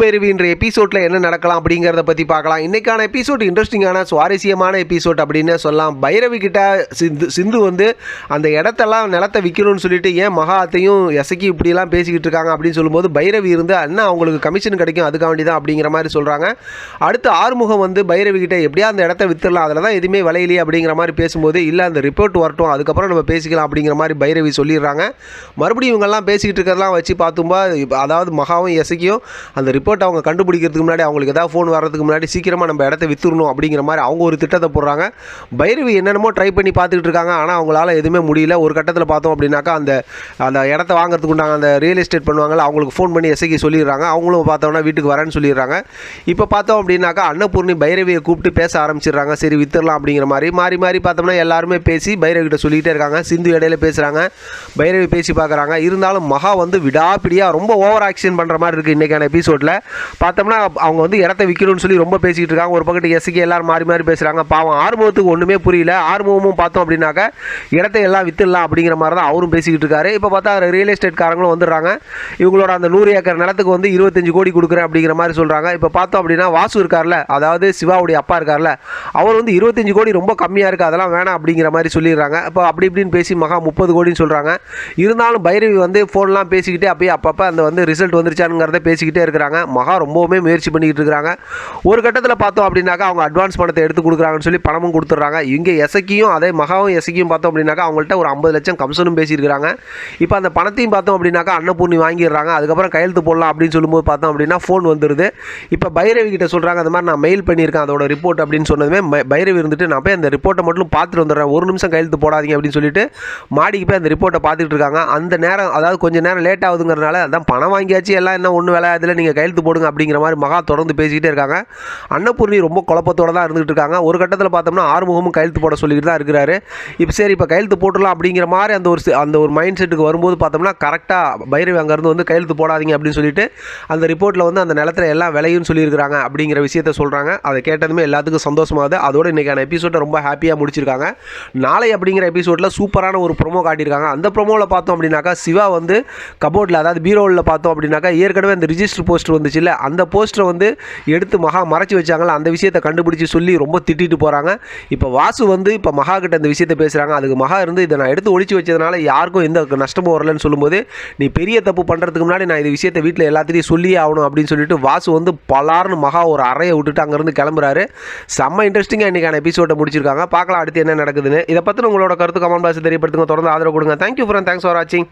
பைரவின்ற எபிசோட்ல என்ன நடக்கலாம் அப்படிங்கிறத பற்றி பார்க்கலாம். இன்னைக்கான எபிசோட் இன்ட்ரெஸ்டிங்கான சுவாரஸ்யமான எபிசோட் அப்படின்னு சொல்லலாம். பைரவி கிட்ட சிந்து சிந்து வந்து அந்த இடத்தெல்லாம் நிலத்தை விற்கணும்னு சொல்லிட்டு ஏன் மகாத்தையும் எசக்கி இப்படிலாம் பேசிக்கிட்டு இருக்காங்க அப்படின்னு சொல்லும்போது பைரவி இருந்து அண்ணா அவங்களுக்கு கமிஷன் கிடைக்கும். அதுக்காக வேண்டி தான் அப்படிங்கிற மாதிரி சொல்கிறாங்க அடுத்து ஆறுமுகம் வந்து பைரவி கிட்ட எப்படியா அந்த இடத்த வித்துடலாம்? அதில் தான் எதுவுமே விளையிலையே அப்படிங்கிற மாதிரி பேசும்போது இல்லை அந்த ரிப்போர்ட் வரட்டும். அதுக்கப்புறம் நம்ம பேசிக்கலாம் அப்படிங்கிற மாதிரி பைரவி சொல்லிடுறாங்க. மறுபடியும் இவங்கெல்லாம் பேசிக்கிட்டு இருக்கிறதெல்லாம் வச்சு பார்த்தும்போது அதாவது மகாவும் எசக்கியும் அந்த ரிப்போர்ட் அவங்க கண்டுபிடிக்கிறதுக்கு முன்னாடி அவங்களுக்கு ஏதாவது ஃபோன் வர்றதுக்கு முன்னாடி சீக்கிரமாக நம்ம இடத்த வித்துடணும் அப்படிங்கிற மாதிரி அவங்க ஒரு திட்டத்தை போடுறாங்க. பைரவி என்னென்னமோ ட்ரை பண்ணி பார்த்துக்கிட்டு இருக்காங்க. ஆனால் அவங்களால எதுவுமே முடியல. ஒரு கட்டத்தில் பார்த்தோம் அப்படின்னாக்கா அந்த அந்த இடத்த வாங்குறதுக்கு உண்டாங்க அந்த ரியல் எஸ்டேட் பண்ணுவாங்கல்ல அவங்களுக்கு ஃபோன் பண்ணி எசக்கி சொல்லிடுறாங்க. அவங்களும் பார்த்தோம்னா வீட்டுக்கு வரேன்னு சொல்லிடுறாங்க. இப்போ பார்த்தோம் அப்படின்னாக்கா அன்னபூர்ணி பைரவியை கூப்பிட்டு பேச ஆரம்பிச்சிடுறாங்க. சரி வித்துடலாம் அப்படிங்கிற மாதிரி. மாறி மாறி பார்த்தோம்னா எல்லாருமே பேசி பைரவிகிட்ட சொல்லிகிட்டே இருக்காங்க. சிந்து இடையில பேசுகிறாங்க பைரவி பேசி பார்க்குறாங்க. இருந்தாலும் மகா வந்து விடாப்பிடியாக ரொம்ப ஓவர் ஆக்ஷன் பண்ணுற மாதிரி இருக்குது இன்றைக்கான எபிசோடில் பார்த்தோம்னா அவங்க வந்து இடத்த விற்கணும்னு சொல்லி ரொம்ப பேசிக்கிட்டு இருக்காங்க. ஒரு பக்கத்து எஸ்க்கு எல்லாரும் மாறி மாறி பேசுகிறாங்க பாவம் ஆறுமுகத்துக்கு ஒன்றுமே புரியல. ஆறுமுகமும் பார்த்தோம் அப்படின்னாக்க இடத்த எல்லாம் விற்றுடலாம் அப்படிங்கிற மாதிரி தான் அவரும் பேசிக்கிட்டு இருக்காரு. இப்போ பார்த்தா ரியல் எஸ்டேட் காரங்களும் வந்துடுறாங்க. இவங்களோட அந்த நூறு ஏக்கர் நிலத்துக்கு வந்து இருபத்தஞ்சு கோடி கொடுக்குறேன் அப்படிங்கிற மாதிரி சொல்கிறாங்க இப்போ பார்த்தோம் அப்படின்னா வாசு இருக்கார்ல அதாவது சிவாவுடைய அப்பா இருக்கார்ல அவர் வந்து இருபத்தஞ்சு கோடி ரொம்ப கம்மியாக இருக்குது அதெல்லாம் வேணாம் அப்படிங்கிற மாதிரி சொல்லிடுறாங்க. இப்போ அப்படி இப்படின்னு பேசி மகா முப்பது கோடின்னு சொல்கிறாங்க இருந்தாலும் பைரவி வந்து ஃபோன்லாம் பேசிக்கிட்டே அப்பயே அப்பப்போ அந்த வந்து ரிசல்ட் வந்துருச்சானுங்கிறத பேசிக்கிட்டே இருக்கிறாங்க. மகா ரொம்பவுமே முயற்சி பண்ணிக்கிட்டு இருக்கிறாங்க. ஒரு கட்டத்தில் பார்த்தோம் அப்படின்னாக்கா அவங்க அட்வான்ஸ் பணத்தை எடுத்து கொடுக்குறாங்கன்னு சொல்லி பணமும் கொடுத்துட்றாங்க. இங்கே எசக்கியும் அதே மகாவும் எசக்கியும் பார்த்தோம் அப்படின்னாக்கா அவங்கள்ட்ட ஒரு ஐம்பது லட்சம் கம்சனும் பேசியிருக்கிறாங்க. இப்போ அந்த பணத்தையும் பார்த்தோம் அப்படின்னாக்கா அன்னபூர்ணி வாங்கிடுறாங்க. அதுக்கப்புறம் கையெழுத்து போடலாம் அப்படின்னு சொல்லும்போது பார்த்தோம் அப்படின்னா ஃபோன் வந்துடுது இப்போ பைரவி கிட்ட சொல்கிறாங்க அந்த மாதிரி நான் மெயில் பண்ணியிருக்கேன் அதோட ரிப்போர்ட் அப்படின்னு சொன்னதுமே பைரவி இருந்துட்டு நான் போய் அந்த ரிப்போர்ட்டை மட்டும் பார்த்துட்டு வந்துடுறேன். ஒரு நிமிஷம் கையெழுத்து போடாதீங்க அப்படின்னு சொல்லிட்டு மாடிக்கு போய் அந்த ரிப்போர்ட்டை பார்த்துட்டு இருக்காங்க. அந்த நேரம் அதாவது கொஞ்சம் நேரம் லேட் ஆகுதுங்கிறனால அதான் பணம் வாங்கியாச்சு. எல்லாம் என்ன ஒன்று வேலை அதில் நீங்கள் கையெழுத்து போடுங்க அப்படிங்கிற மாதிரி மகா தொடர்ந்து பேசிக்கிட்டே இருக்காங்க. அன்னபூர்ணி ரொம்ப குழப்பத்தோட தான் இருந்துகிட்டு இருக்காங்க. ஒரு கட்டத்தில் பார்த்தோம்னா ஆறுமுகமும் கையெழுத்து போட சொல்லிக்கிட்டு தான் இருக்கிறாரு. இப்போ சரி இப்போ கையெழுத்து போட்டுடலாம் அப்படிங்கிற மாதிரி அந்த ஒரு அந்த ஒரு மைண்ட் செட்டுக்கு வரும்போது பார்த்தோம்னா கரெக்டாக பைரவி அங்கேருந்து வந்து கையெழுத்து போடாதீங்க அப்படின்னு சொல்லிட்டு அந்த ரிப்போர்ட்டில் வந்து அந்த நிலத்துல எல்லாம் விலையும் சொல்லியிருக்கிறாங்க அப்படிங்கிற விஷயத்த சொல்கிறாங்க அதை கேட்டதுமே எல்லாத்துக்கும் சந்தோஷமாகுது அதோட இன்றைக்கான எபிசோட்டை ரொம்ப ஹாப்பியாக முடிச்சிருக்காங்க. நாளை அப்படிங்கிற எபிசோடில் சூப்பரான ஒரு ப்ரோமோ காட்டியிருக்காங்க. அந்த ப்ரோமோவில் பார்த்தோம் அப்படின்னாக்கா சிவா வந்து கபோர்டில் அதாவது பீரோவில் பார்த்தோம் அப்படின்னாக்கா ஏற்கனவே அந்த ரிஜிஸ்டர் வந்துச்சுல்ல அந்த போஸ்டரை வந்து எடுத்து மகா மறைச்சி வச்சாங்களா அந்த விஷயத்தை கண்டுபிடிச்சி சொல்லி ரொம்ப திட்டிட்டு போகிறாங்க இப்போ வாசு வந்து இப்போ மகா கிட்ட இந்த விஷயத்தை பேசுகிறாங்க அதுக்கு மகா இருந்து இதை நான் எடுத்து ஒழிச்சு வச்சதுனால யாருக்கும் எந்த நஷ்டமும் வரலன்னு சொல்லும்போது நீ பெரிய தப்பு பண்ணுறதுக்கு முன்னாடி நான் இந்த விஷயத்தை வீட்டில் எல்லாத்தையும் சொல்லியே ஆகணும் அப்படின்னு சொல்லிட்டு வாசு வந்து பலார்னு மகா ஒரு அறையை விட்டுட்டு அங்கேருந்து கிளம்புறாரு. செம்ம இன்ட்ரெஸ்டிங்காக இன்றைக்கான எபிசோட்டை முடிச்சிருக்காங்க. பார்க்கலாம் அடுத்து என்ன நடக்குதுன்னு. இதை பற்றி உங்களோட கருத்து கமெண்ட் பாக்ஸ் தெரியப்படுத்துங்க. தொடர்ந்து ஆதரவு கொடுங்க. தேங்க்யூ ஃப்ரெண்ட் தேங்க்ஸ் ஃபார் வாட்சிங்